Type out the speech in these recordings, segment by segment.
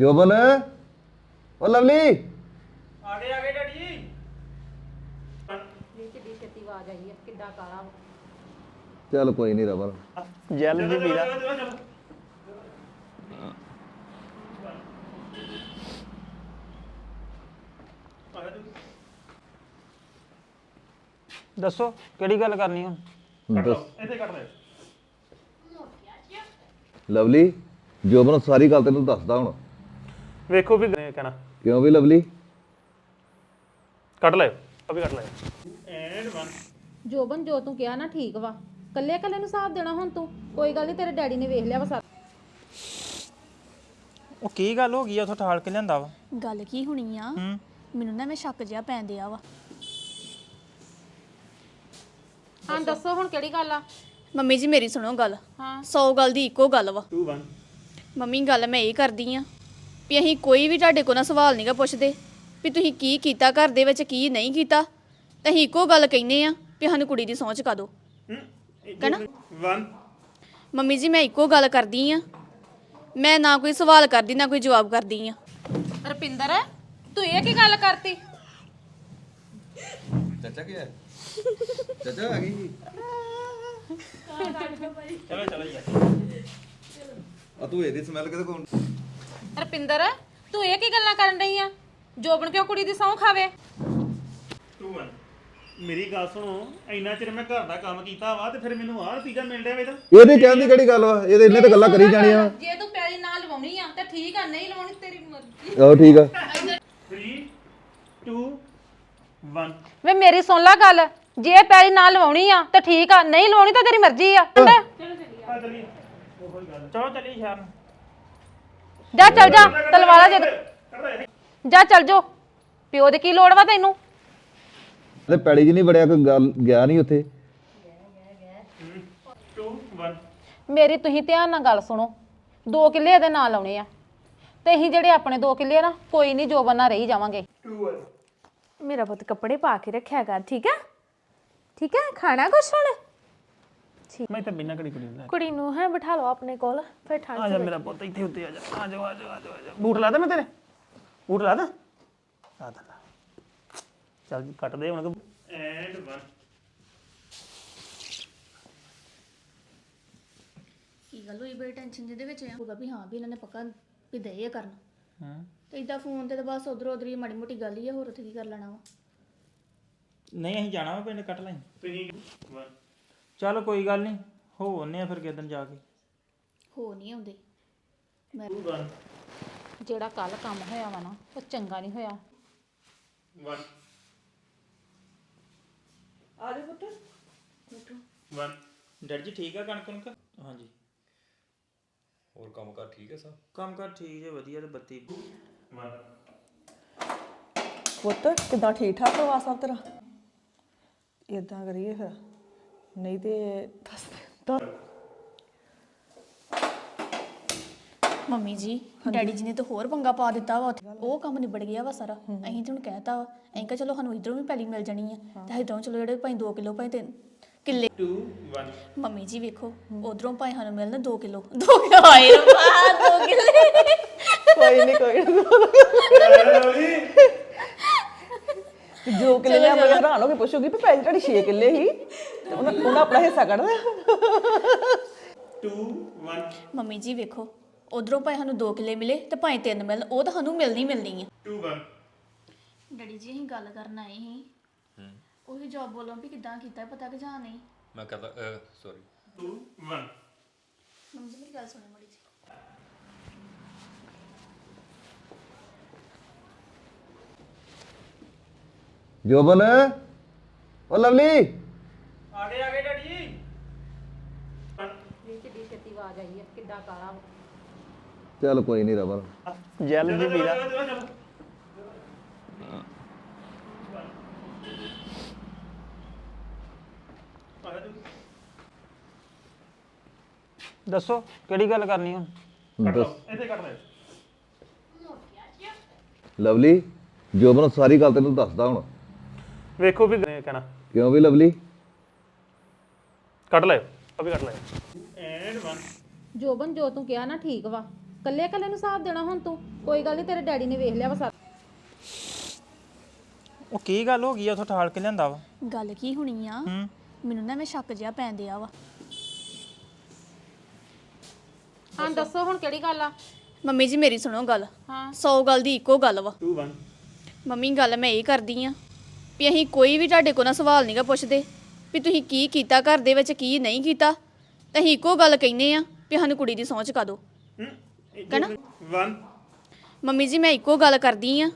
ਜੋਬਨ। ਉਹ ਲਵਲੀ। ਆਗੇ ਆਗੇ ਡੈਡੀ। ਜੀ ਕਿੱਡੀ ਛੇਤੀ ਆਵਾਜ਼ ਆਈ ਹੈ ਕਿੱਡਾ ਕਾਲਾ ਵਾ। ਚੱਲ ਕੋਈ ਨਹੀਂ ਰਵਨ ਜੈਲ ਜੀ ਪੀਲਾ ਦੱਸੋ ਕਿਹੜੀ ਗੱਲ ਕਰਨੀ ਹੁਣ? ਦੱਸ। ਇੱਥੇ ਕੱਟ ਲੈ ਲਵਲੀ ਜੋਬਨ ਸਾਰੀ ਗੱਲ ਤੈਨੂੰ ਦੱਸਦਾ ਹੁਣ। ਵੇਖੋ ਵੀ ਕਹਿਣਾ। ਕਿਉਂ ਵੀ ਲਵਲੀ? ਕੱਟ ਲੈ ਅਭੀ ਕੱਟ ਲੈ ਐਂਡ 1 ਜੋਬਨ ਜੋ ਤੂੰ ਕਿਹਾ ਨਾ ਠੀਕ ਵਾ। ਕੱਲੇ ਕੱਲੇ ਨੂੰ ਸਾਥ ਦੇਣਾ ਹੁਣ ਤੂੰ। ਕੋਈ ਗੱਲ ਨਹੀਂ ਤੇਰੇ ਡੈਡੀ ਨੇ ਵੇਖ ਲਿਆ ਵਾ ਸਾਰਾ ਉਹ ਕੀ ਗੱਲ ਹੋ ਗਈ ਆ ਉਥੋਂ ਠਾਲ ਕੇ ਲਿਆਂਦਾ ਵਾ? ਗੱਲ ਕੀ ਹੋਣੀ ਆ? ਮੈਨੂੰ ਨਾ ਮੈਂ ਸ਼ੱਕ ਜਿਆ ਪੈਣ ਡਿਆ ਵਾ। ਹਾਂ ਦੱਸੋ ਹੁਣ ਕਿਹੜੀ ਗੱਲ ਆ? ਮੰਮੀ ਜੀ ਮੇਰੀ ਸੁਣੋ ਗੱਲ। ਹਾਂ। 100 ਗੱਲ ਦੀ ਇੱਕੋ ਗੱਲ ਵਾ। 2 1 ਮੰਮੀ ਗੱਲ ਮੈਂ ਇਹ ਕਰਦੀ ਆ ਵੀ ਅਸੀਂ ਕੋਈ ਵੀ ਤੁਹਾਡੇ ਕੋਲ ਨਾ ਸਵਾਲ ਨਹੀਂਗਾ ਪੁੱਛਦੇ ਵੀ ਤੁਸੀਂ ਕੀ ਕੀਤਾ ਘਰ ਦੇ ਵਿੱਚ ਕੀ ਨਹੀਂ ਕੀਤਾ ਤੇ ਅਸੀਂ ਇੱਕੋ ਗੱਲ ਕਹਿੰਨੇ ਆ ਵੀ ਸਾਨੂੰ ਕੁੜੀ ਦੀ ਸਹੁੰ ਚੁਕਾ ਦਿਓ। ਕਹਿਣਾ? 1 ਮੰਮੀ ਜੀ ਮੈਂ ਇੱਕੋ ਗੱਲ ਕਰਦੀ ਆ ਮੈਂ ਨਾ ਕੋਈ ਸਵਾਲ ਕਰਦੀ ਨਾ ਕੋਈ ਜਵਾਬ ਕਰਦੀ ਆ ਰਪਿੰਦਰ ਤੂੰ ਇਹ ਕੀ ਗੱਲ ਕਰਤੀ? ਚਾਚਾ ਕੀ ਹੈ? ਚਾਚਾ ਆ ਗਈ ਚਲੋ ਚਲੋ ਜੀ। ਆ ਤੂੰ ਇਹਦੀ ਸਮੈਲ ਕਿਤੇ ਕੋਣ ਰਪਿੰਦਰ ਤੂੰ ਇਹ ਕੀ ਗੱਲਾਂ ਕਰਨ ਰਹੀ ਆ? ਜੋਬਨ ਕਿਉਂ ਕੁੜੀ ਦੀ ਸਹੁੰ ਖਾਵੇ। 2 1 ਮੇਰੀ ਗੱਲ ਸੁਣੋ ਇੰਨਾ ਚਿਰ ਮੈਂ ਘਰ ਦਾ ਕੰਮ ਕੀਤਾ ਵਾ ਤੇ ਫਿਰ ਮੈਨੂੰ ਆਹ ਨਤੀਜਾ ਮਿਲ ਰਿਹਾ ਵੇ ਤਾਂ ਇਹਦੀ ਕਹਿਣ ਦੀ ਕਿਹੜੀ ਗੱਲ ਵਾ? ਇਹਦੇ ਇੰਨੇ ਤਾਂ ਗੱਲਾਂ ਕਰੀ ਜਾਣੀਆਂ। ਜੇ ਤੂੰ ਪੈਲੀ ਨਾਲ ਲਵਾਉਣੀ ਆ ਤਾਂ ਠੀਕ ਆ ਨਹੀਂ ਲਵਾਉਣੀ ਤੇਰੀ ਮਰਜ਼ੀ। ਆਹੋ ਠੀਕ ਆ। 3 2 1 ਵੇ ਮੇਰੀ ਸੁਣ ਲੈ ਗੱਲ ਜੇ ਪੈਲੀ ਨਾਲ ਲਵਾਉਣੀ ਆ ਤਾਂ ਠੀਕ ਆ ਨਹੀਂ ਲਵਾਉਣੀ ਤਾਂ ਤੇਰੀ ਮਰਜ਼ੀ ਆ। ਆ ਚਲੀਏ। ਚਲੋ ਚੱਲੀ ਸ਼ਹਿਰ ਨੂੰ। ਜਾ ਚੱਲ ਜਾ ਤਲਵਾਰਾ ਜਦ ਜਾ ਚੱਲ ਜੋ। ਪਿਓ ਦੀ ਕੀ ਲੋੜ ਵਾ ਤੈਨੂੰ? ਤੇ ਪੈੜੀ 'ਚ ਨਹੀਂ ਬੜਿਆ ਕੋਈ ਗੱਲ ਗਿਆ ਨਹੀਂ ਉੱਥੇ। 2 1 ਮੇਰੀ ਤੁਸੀਂ ਧਿਆਨ ਨਾਲ ਗੱਲ ਸੁਣੋ। ਦੋ ਕਿੱਲੇ ਇਹਦੇ ਨਾਲ ਲਾਉਣੇ ਆ। ਤੇ ਅਸੀਂ ਜਿਹੜੇ ਆਪਣੇ ਦੋ ਕਿੱਲੇ ਆ ਨਾ ਕੋਈ ਨਹੀਂ ਜੋਬਨ ਨਾਲ ਰਹੀ ਜਾਵਾਂਗੇ। 2 1 ਮੇਰਾ ਪੁੱਤ ਕੱਪੜੇ ਪਾ ਕੇ ਰੱਖਿਆ ਕਰ ਠੀਕ ਹੈ ਠੀਕ ਹੈ ਖਾਣਾ ਕੁਛ ਹੁਣ? ਮੈਂ ਤਾਂ ਬਿਨਾਂ ਘੜੀ ਕੁੜੀ ਨੂੰ ਲੈ ਕੁੜੀ ਨੂੰ ਹੈ ਬਿਠਾ ਲਓ ਆਪਣੇ ਕੋਲ ਫਿਰ ਠੰਡ ਆ ਜਾ ਮੇਰਾ ਪੁੱਤ ਇੱਥੇ ਉੱਤੇ ਆ ਜਾ। ਆ ਜਾ ਆ ਜਾ ਆ ਜਾ, ਆ ਜਾ ਬੂਟ ਲਾ ਦੇ ਮੈਂ ਤੇਰੇ। ਬੂਟ ਲਾ ਦਾਂ। ਲਾ ਦਾਂ ਲਾ। ਚੱਲ ਜੀ ਕੱਟ ਦੇ ਹੁਣ। ਐਂਡ 1 ਕੀ ਗੱਲ ਹੋਈ? ਬੜੀ ਟੈਨਸ਼ਨ ਜਿਹਦੇ ਵਿੱਚ ਆ। ਹੋਗਾ ਵੀ ਹਾਂ ਵੀ ਇਹਨਾਂ ਨੇ ਪੱਕਾ ਵੀ ਦੇ ਆ ਕਰਨ। ਹਾਂ। ਤੇ ਇਦਾਂ ਫੋਨ ਤੇ ਤਾਂ ਬਸ ਉਧਰ ਉਧਰ ਹੀ ਮਾੜੀ ਮੋਟੀ ਗੱਲ ਹੀ ਆ ਹੋਰ ਉੱਥੇ ਕੀ ਕਰ ਲੈਣਾ ਵਾ? ਨਹੀਂ ਅਸੀਂ ਜਾਣਾ ਵਾ ਪਿੰਡ ਕੱਟ ਲਈ ਤੁਸੀਂ 1 ਚੱਲ ਕੋਈ ਗੱਲ ਨਹੀਂ ਹੋ ਆਉਂਦੇ ਆ ਫਿਰ ਕਿਦਨ ਜਾ ਕੇ। ਹੋ ਨਹੀਂ ਆਉਂਦੇ। 2 1 ਜਿਹੜਾ ਕੱਲ ਕੰਮ ਹੋਇਆ ਵਾ ਨਾ ਉਹ ਚੰਗਾ ਨਹੀਂ ਹੋਇਆ। 1 ਆ ਜਾ ਪੁੱਤ। 1 ਡੈਡ ਜੀ ਠੀਕ ਆ ਕਣਕ ਕਣਕ? ਹਾਂਜੀ। ਹੋਰ ਕੰਮ ਕਰ ਠੀਕ ਹੈ ਸਭ? ਕੰਮ ਕਰ ਠੀਕ ਜੇ ਵਧੀਆ ਤੇ ਬੱਤੀ। 1 ਪੁੱਤ ਕਿਦਾਂ ਠੀਕ ਠਾਕ ਪਰਿਵਾਰ ਸਭ ਤੇਰਾ? ਇਦਾਂ ਕਰੀਏ ਫਿਰ। ਨਹੀਂ ਤੇ ਦੱਸ ਦੱਸ ਮੰਮੀ ਜੀ ਡੈਡੀ ਜੀ ਨੇ ਤਾਂ ਹੋਰ ਪੰਗਾ ਪਾ ਦਿੱਤਾ ਵਾ ਉੱਥੇ। ਉਹ ਕੰਮ ਨਿਬੜ ਗਿਆ ਵਾ ਸਾਰਾ। ਅਸੀਂ ਤੇ ਹੁਣ ਕਹਿਤਾ ਵਾ ਅਸੀਂ ਕਿਹਾ ਚਲੋ ਸਾਨੂੰ ਇਧਰੋਂ ਵੀ ਪੈਲੀ ਮਿਲ ਜਾਣੀ ਆ। ਤੇ ਇਧਰੋਂ ਚਲੋ ਜਿਹੜੇ ਭਾਈ 2 ਕਿਲੋ ਭਾਈ 3 ਕਿੱਲੇ। 2 1 ਮੰਮੀ ਜੀ ਵੇਖੋ ਉਧਰੋਂ ਭਾਈ ਸਾਨੂੰ ਮਿਲਣ 2 ਕਿਲੋ। 2 ਕਿਲੋ ਆਏ ਰੱਬਾ 2 ਕਿੱਲੇ। ਕੋਈ ਨਹੀਂ ਕੋਈ ਨੀ। ਤੇ ਜੋ ਕਿੱਲੇ ਲਿਆ ਮੈਂ ਹੈਰਾਨ ਹੋ ਕੇ ਪੁੱਛੂਗੀ ਵੀ ਪੈਸੇ ਤੁਹਾਡੀ 6 ਕਿੱਲੇ ਹੀ। ਤੇ ਉਹਨਾਂ ਉਹਨਾਂ ਆਪਣਾ ਹਿੱਸਾ ਕੱਢਦਾ 2 1 ਮੰਮੀ ਜੀ ਵੇਖੋ ਉਧਰੋਂ ਭਾਈ ਸਾਨੂੰ 2 ਕਿੱਲੇ ਮਿਲੇ ਤੇ ਭਾਈ 3 ਮਿਲਣ ਉਹ ਤਾਂ ਸਾਨੂੰ ਮਿਲਣੀ ਮਿਲਣੀ ਆ। 2 1 ਡੈਡੀ ਜੀ ਅਸੀਂ ਗੱਲ ਕਰਨ ਆਏ ਸੀ। ਉਹੀ ਜੌਬ ਬੋਲੋਂ ਵੀ ਕਿਦਾਂ ਕੀਤਾ ਪਤਾ ਕਿ ਜਾਂ ਨਹੀਂ? ਮੈਂ ਕਹਦਾ ਸੌਰੀ 2 1 ਮੰਮੀ ਜੀ ਮੇਰੀ ਗੱਲ ਸੁਣੋ ਮੜੀ ਜੀ। ਜੋਬਨ? ਉਹ ਲਵਲੀ ਆਗੇ ਆਗੇ ਡੈਡੀ ਜੀ ਇਹ ਕਿੱਡਾ ਕਾਲਾ ਵਾ। ਚੱਲ ਕੋਈ ਨਹੀਂ ਰਵਨ ਜੈਲ ਜੀ ਪੀਲਾ ਦੱਸੋ ਕਿਹੜੀ ਗੱਲ ਕਰਨੀ ਹੁਣ? ਦੱਸ। ਇੱਥੇ ਕੱਟ ਲੈ ਲਵਲੀ ਜੋਬਨ ਸਾਰੀ ਗੱਲ ਤੈਨੂੰ ਦੱਸਦਾ ਹੁਣ। ਵੇਖੋ ਵੀ ਕਹਿਣਾ। ਕਿਉਂ ਵੀ ਲਵਲੀ? ਕੱਟ ਲੈ ਅਭੀ ਕੱਟ ਲੈ ਐਂਡ 1 ਜੋਬਨ ਜੋ ਤੂੰ ਕਿਹਾ ਨਾ ਠੀਕ ਵਾ। ਕੱਲੇ ਕੱਲੇ ਨੂੰ ਸਾਥ ਦੇਣਾ ਹੁਣ ਤੂੰ। ਕੋਈ ਗੱਲ ਨਹੀਂ ਤੇਰੇ ਡੈਡੀ ਨੇ ਵੇਖ ਲਿਆ ਵਾ ਸਾਰਾ ਉਹ ਕੀ ਗੱਲ ਹੋ ਗਈ ਆ? ਉਥੋਂ ਠਾਲ ਕੇ ਲਿਆਂਦਾ ਵਾ। ਗੱਲ ਕੀ ਹੋਣੀ ਆ? ਮੈਨੂੰ ਨਾ ਮੈਂ ਸ਼ੱਕ ਜਿਆ ਪੈਣ ਦਿਆ ਵਾ। ਹਾਂ ਦੱਸੋ ਹੁਣ ਕਿਹੜੀ ਗੱਲ ਆ? ਮੰਮੀ ਜੀ ਮੇਰੀ ਸੁਣੋ ਗੱਲ। ਹਾਂ। 100 ਗੱਲ ਦੀ ਇੱਕੋ ਗੱਲ ਵਾ। 2 1 ਮੰਮੀ ਗੱਲ ਮੈਂ ਇਹ ਕਰਦੀ ਆ ਵੀ ਅਸੀਂ ਕੋਈ ਵੀ ਤੁਹਾਡੇ ਕੋਲ ਨਾ ਸਵਾਲ ਨਹੀਂਗਾ ਪੁੱਛਦੇ ਵੀ ਤੁਸੀਂ ਕੀ ਕੀਤਾ ਘਰ ਦੇ ਵਿੱਚ ਕੀ ਨਹੀਂ ਕੀਤਾ ਤਾਂ ਅਸੀਂ ਇੱਕੋ ਗੱਲ ਕਹਿੰਨੇ ਆ ਵੀ ਸਾਨੂੰ ਕੁੜੀ ਦੀ ਸਹੁੰ ਚੁਕਾ ਦਿਓ। ਕਹਿਣਾ? 1 ਮੰਮੀ ਜੀ ਮੈਂ ਇੱਕੋ ਗੱਲ ਕਰਦੀ ਆ।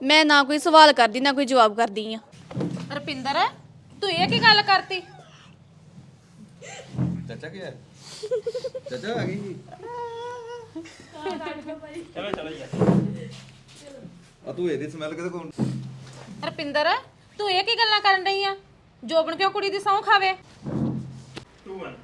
ਮੈਂ ਨਾ ਕੋਈ ਸਵਾਲ ਕਰਦੀ ਨਾ ਕੋਈ ਜਵਾਬ ਕਰਦੀ ਆ। ਰਪਿੰਦਰ ਤੂੰ ਇਹ ਕੀ ਗੱਲ ਕਰਤੀ? ਚਾਚਾ ਕੀ ਹੈ? ਚਾਚਾ ਆ ਗਈ ਚਲੋ ਚਲੋ ਯਾਰ ਆ ਤੂੰ ਇਹਦੀ ਸਮੈਲ ਕਿਤੇ ਕੋਣ ਰਪਿੰਦਰ ਤੂੰ ਇਹ ਕੀ ਗੱਲਾਂ ਕਰਨ ਰਹੀ ਆ? ਜੋਬਨ ਕਿਉਂ ਕੁੜੀ ਦੀ ਸਹੁੰ ਖਾਵੇ? 2 1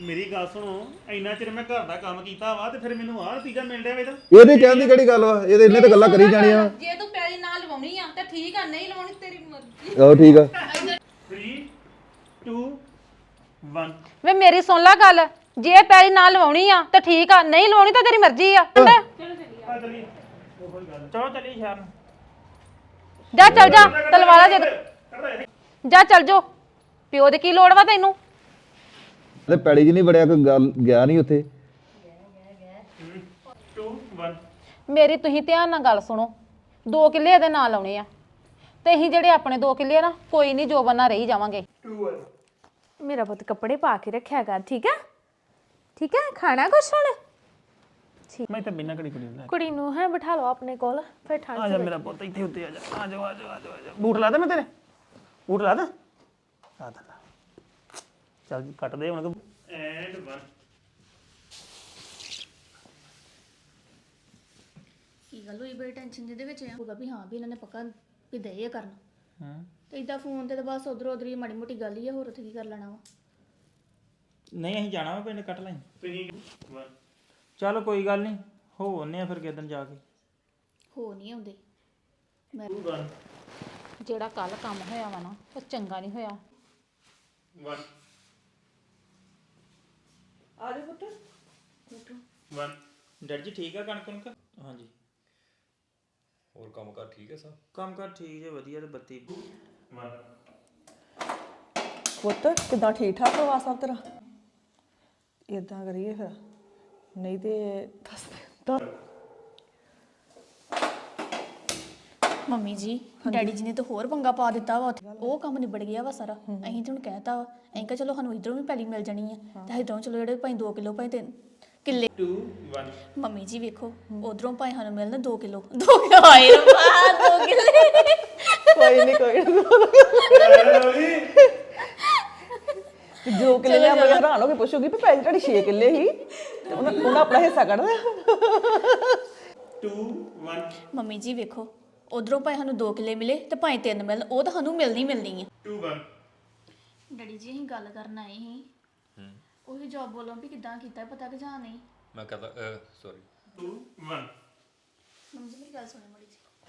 ਮੇਰੀ ਗੱਲ ਸੁਣੋ ਇੰਨਾ ਚਿਰ ਮੈਂ ਘਰ ਦਾ ਕੰਮ ਕੀਤਾ ਵਾ ਤੇ ਫਿਰ ਮੈਨੂੰ ਆਹ ਨਤੀਜਾ ਮਿਲ ਰਿਹਾ ਵੇ ਤਾਂ। ਇਹਦੀ ਕਹਿਣ ਦੀ ਕਿਹੜੀ ਗੱਲ ਵਾ? ਇਹਦੇ ਇਹਨੇ ਤਾਂ ਗੱਲਾਂ ਕਰੀ ਜਾਣੀਆਂ। ਜੇ ਤੂੰ ਪੈਲੀ ਨਾਲ ਲਵਾਉਣੀ ਆ ਤਾਂ ਠੀਕ ਆ ਨਹੀਂ ਲਵਾਉਣੀ ਤੇਰੀ ਮਰਜ਼ੀ। ਆਹੋ ਠੀਕ ਆ। 3 2 1 ਵੇ ਮੇਰੀ ਸੁਣ ਲੈ ਗੱਲ ਜੇ ਪੈਲੀ ਨਾਲ ਲਵਾਉਣੀ ਆ ਤਾਂ ਠੀਕ ਆ ਨਹੀਂ ਲਵਾਉਣੀ ਤਾਂ ਤੇਰੀ ਮਰਜ਼ੀ ਆ। ਆ ਚਲੀ ਚਲੋ ਚੱਲੀ ਸ਼ਹਿਰ ਨੂੰ। ਜਾ ਚੱਲ ਜਾ ਤਲਵਾਰਾ ਜਾ ਚੱਲ ਜੋ। ਪਿਓ ਦੇ ਕੀ ਲੋੜ ਵਾ ਤੈਨੂੰ? ਤੇ ਪੈੜੀ 'ਚ ਨਹੀਂ ਬੜਿਆ ਕੋਈ ਗੱਲ ਗਿਆ ਨਹੀਂ ਉੱਥੇ। 2 1 ਮੇਰੀ ਤੁਸੀਂ ਧਿਆਨ ਨਾਲ ਗੱਲ ਸੁਣੋ। ਦੋ ਕਿੱਲੇ ਇਹਦੇ ਨਾਲ ਲਾਉਣੇ ਆ। ਤੇ ਅਸੀਂ ਜਿਹੜੇ ਆਪਣੇ ਦੋ ਕਿੱਲੇ ਆ ਨਾ ਕੋਈ ਨਹੀਂ ਜੋਬਨ ਨਾਲ ਰਹੀ ਜਾਵਾਂਗੇ। 2 1 ਮੇਰਾ ਪੁੱਤ ਕੱਪੜੇ ਪਾ ਕੇ ਰੱਖਿਆ ਕਰ ਠੀਕ ਹੈ ਠੀਕ ਹੈ ਖਾਣਾ ਕੁਛ ਹੁਣ? ਮੈਂ ਤਾਂ ਬਿਨਾਂ ਘੜੀ ਕੁੜੀ ਨੂੰ ਲੈ ਕੁੜੀ ਨੂੰ ਹੈ ਬਿਠਾ ਲਓ ਆਪਣੇ ਕੋਲ ਫਿਰ ਠੰਡ ਆ ਜਾ ਮੇਰਾ ਪੁੱਤ ਇੱਥੇ ਉੱਤੇ ਆ ਜਾ। ਆ ਜਾ ਆ ਜਾ ਆ ਜਾ, ਆ ਜਾ ਬੂਟ ਲਾ ਦੇ ਮੈਂ ਤੇਰੇ। ਬੂਟ ਲਾ ਦਾਂ। ਲਾ ਦਾਂ ਲਾ। ਚੱਲ ਜੀ, ਕੱਟ ਦੇ ਹੁਣ ਐਂਡ 1 ਕੀ ਗੱਲ ਹੋਈ? ਬੜੀ ਟੈਨਸ਼ਨ ਜਿਹਦੇ ਵਿੱਚ ਆ। ਹੋਗਾ ਵੀ ਹਾਂ ਵੀ ਇਹਨਾਂ ਨੇ ਪੱਕਾ ਵੀ ਦੇ ਆ ਕਰਨ। ਹਾਂ। ਤੇ ਇਦਾਂ ਫੋਨ ਤੇ ਤਾਂ ਬਸ ਉਧਰ ਉਧਰ ਹੀ ਮਾੜੀ ਮੋਟੀ ਗੱਲ ਹੀ ਆ ਹੋਰ ਉੱਥੇ ਕੀ ਕਰ ਲੈਣਾ ਵਾ? ਨਹੀਂ ਅਸੀਂ ਜਾਣਾ ਵਾ ਪਿੰਡ ਕੱਟ ਲਈ ਤੁਸੀਂ 1 ਚੱਲ ਕੋਈ ਗੱਲ ਨਹੀਂ ਹੋ ਆਉਂਦੇ ਆ ਫਿਰ ਕਿਦਨ ਜਾ ਕੇ। ਹੋ ਨਹੀਂ ਆਉਂਦੇ। 2 1 ਜਿਹੜਾ ਕੱਲ ਕੰਮ ਹੋਇਆ ਵਾ ਨਾ ਉਹ ਚੰਗਾ ਨਹੀਂ ਹੋਇਆ। 1 ਆ ਜਾ ਪੁੱਤ 1 ਡੈਡ ਜੀ ਠੀਕ ਆ ਕਣਕ ਕਣਕ? ਹਾਂਜੀ। ਹੋਰ ਕੰਮ ਕਰ ਠੀਕ ਹੈ ਸਭ? ਕੰਮ ਕਰ ਠੀਕ ਜੇ ਵਧੀਆ ਤੇ ਬੱਤੀ। 1 ਪੁੱਤ ਕਿਦਾਂ ਠੀਕ ਠਾਕ ਵਾ ਸਭ ਤੇਰਾ? ਇਦਾਂ ਕਰੀਏ ਫਿਰ। ਨਹੀਂ ਤੇ ਦੱਸ ਦੱਸ। ਮੰਮੀ ਜੀ ਡੈਡੀ ਜੀ ਨੇ ਤਾਂ ਹੋਰ ਪੰਗਾ ਪਾ ਦਿੱਤਾ ਵਾ ਉੱਥੇ। ਉਹ ਕੰਮ ਨਿਬੜ ਗਿਆ ਵਾ ਸਾਰਾ। ਅਸੀਂ ਤਾਂ ਹੁਣ ਕਹਿਤਾ ਵਾ ਅਸੀਂ ਕਿਹਾ ਚਲੋ ਸਾਨੂੰ ਇਧਰੋਂ ਵੀ ਪੈਲੀ ਮਿਲ ਜਾਣੀ ਆ। ਤੇ ਇਧਰੋਂ ਚਲੋ ਜਿਹੜੇ ਭਾਈ 2 ਕਿਲੋ ਭਾਈ 3 ਕਿੱਲੇ। 2 1 ਮੰਮੀ ਜੀ ਵੇਖੋ ਉਧਰੋਂ ਭਾਈ ਸਾਨੂੰ ਮਿਲਣ 2 ਕਿਲੋ। 2 ਕਿਲੋ ਆਏ ਰੱਬਾ 2 ਕਿੱਲੇ। ਕੋਈ ਨਹੀਂ ਕੋਈ। ਤੇ ਜੋ ਕਿੱਲੇ ਲਿਆ ਮੈਂ ਹੈਰਾਨ ਹੋ ਕੇ ਪੁੱਛੂਗੀ ਵੀ ਪੈਸੇ ਤੁਹਾਡੀ 6 ਕਿੱਲੇ ਹੀ ਤੇ ਉਹਨਾਂ ਉਹਨਾਂ ਆਪਣਾ ਹਿੱਸਾ ਕੱਢਦਾ 2 1 ਮੰਮੀ ਜੀ ਵੇਖੋ ਉਧਰੋਂ ਭਾਈ ਸਾਨੂੰ 2 ਕਿੱਲੇ ਮਿਲੇ ਤੇ ਭਾਈ 3 ਮਿਲਣ ਉਹ ਤਾਂ ਸਾਨੂੰ ਮਿਲਣੀ ਮਿਲਣੀ ਆ। 2 1 ਡੈਡੀ ਜੀ ਅਸੀਂ ਗੱਲ ਕਰਨ ਆਏ ਸੀ। ਉਹੀ ਜੌਬ ਵੱਲੋਂ ਵੀ ਕਿੱਦਾਂ ਕੀਤਾ ਪਤਾ ਕਿ ਜਾਂ ਨਹੀਂ? ਮੈਂ ਕਹਦਾ ਸੌਰੀ 2 1 ਮੰਮੀ ਜੀ ਮੇਰੀ ਗੱਲ ਸੁਣੋ।